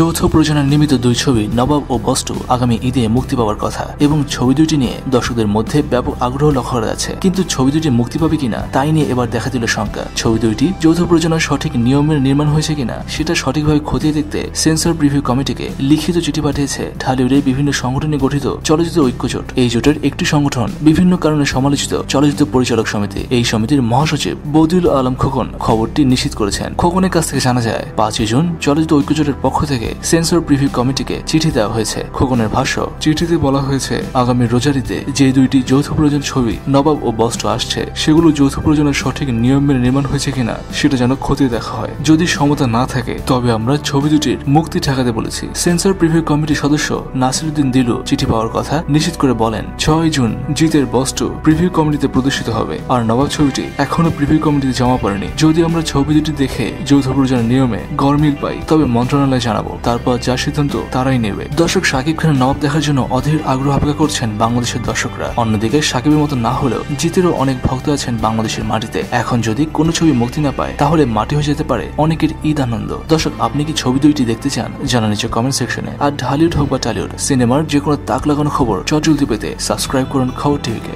যৌথ প্রযোজনার নির্মিত দুই ছবি, নবাব ও বস্তু, আগামী ঈদে মুক্তি পাওয়ার কথা। এবং ছবি দুটি নিয়ে দর্শকদের মধ্যে ব্যাপক আগ্রহ লক্ষ্য করা যাচ্ছে। কিন্তু ছবি দুটি মুক্তি পাবে কিনা, তাই নিয়ে এবার দেখা দিল শঙ্কা। ছবি দুইটি যৌথ প্রযোজনার সঠিক নিয়মের নির্মাণ হয়েছে কিনা, সেটা সঠিকভাবে খতিয়ে দেখতে সেন্সর প্রিভিউ কমিটিকে লিখিত চিঠি পাঠিয়েছে ঢালিউডের বিভিন্ন সংগঠনে গঠিত চলচ্চিত্র ঐক্যজোট। এই জোটের একটি সংগঠন, বিভিন্ন কারণে সমালোচিত চলচ্চিত্র পরিচালক সমিতি। এই সমিতির মহাসচিব বদিউল আলম খোকন খবরটি নিশ্চিত করেছেন। খোকনের কাছ থেকে জানা যায়, পাঁচই জুন চলচ্চিত্র ঐক্যজোটের পক্ষ থেকে সেন্সর প্রিভিউ কমিটিকে চিঠি দেওয়া হয়েছে। খোকনের ভাষ্য, চিঠিতে বলা হয়েছে, আগামী রোজারিতে যে দুইটি যৌথ প্রয়োজন ছবি নবাব ও বস্ত্র আসছে, সেগুলো যৌথ প্রয়োজনের সঠিক নিয়ম মেনে নির্মাণ হয়েছে কিনা, সেটা যেন খতিয়ে দেখা হয়। যদি সমতা না থাকে, তবে আমরা ছবি দুটির মুক্তি ঠেকাতে বলেছি। সেন্সর প্রিভিউ কমিটির সদস্য নাসিরুদ্দিন দিলু চিঠি পাওয়ার কথা নিশ্চিত করে বলেন, ছয় জুন জিতের বস্তু প্রিভিউ কমিটিতে প্রদর্শিত হবে, আর নবাব ছবিটি এখনও প্রিভিউ কমিটিতে জমা পড়েনি। যদি আমরা ছবি দুটি দেখে যৌথ প্রযোজনের নিয়মে গরমিল পাই, তবে মন্ত্রণালয় জানাব। তারপর যা সিদ্ধান্ত তারাই নেবে। দর্শক সাকিব খানের নবাব দেখার জন্য অধীর আগ্রহ অপেক্ষা করছেন বাংলাদেশের দর্শকরা। অন্যদিকে সাকিবের মতো না হলেও জিতেরও অনেক ভক্ত আছেন বাংলাদেশের মাটিতে। এখন যদি কোনো ছবি মুক্তি না পায়, তাহলে মাটি হয়ে যেতে পারে অনেকের ঈদ আনন্দ দর্শক, আপনি কি ছবি দুইটি দেখতে চান? জানা নিচে কমেন্ট সেকশনে আর ঢালিউড হোক বা টালিউড, সিনেমার যে কোনো তাক লাগানো খবর চটজলদি পেতে সাবস্ক্রাইব করুন খবর টিভিকে।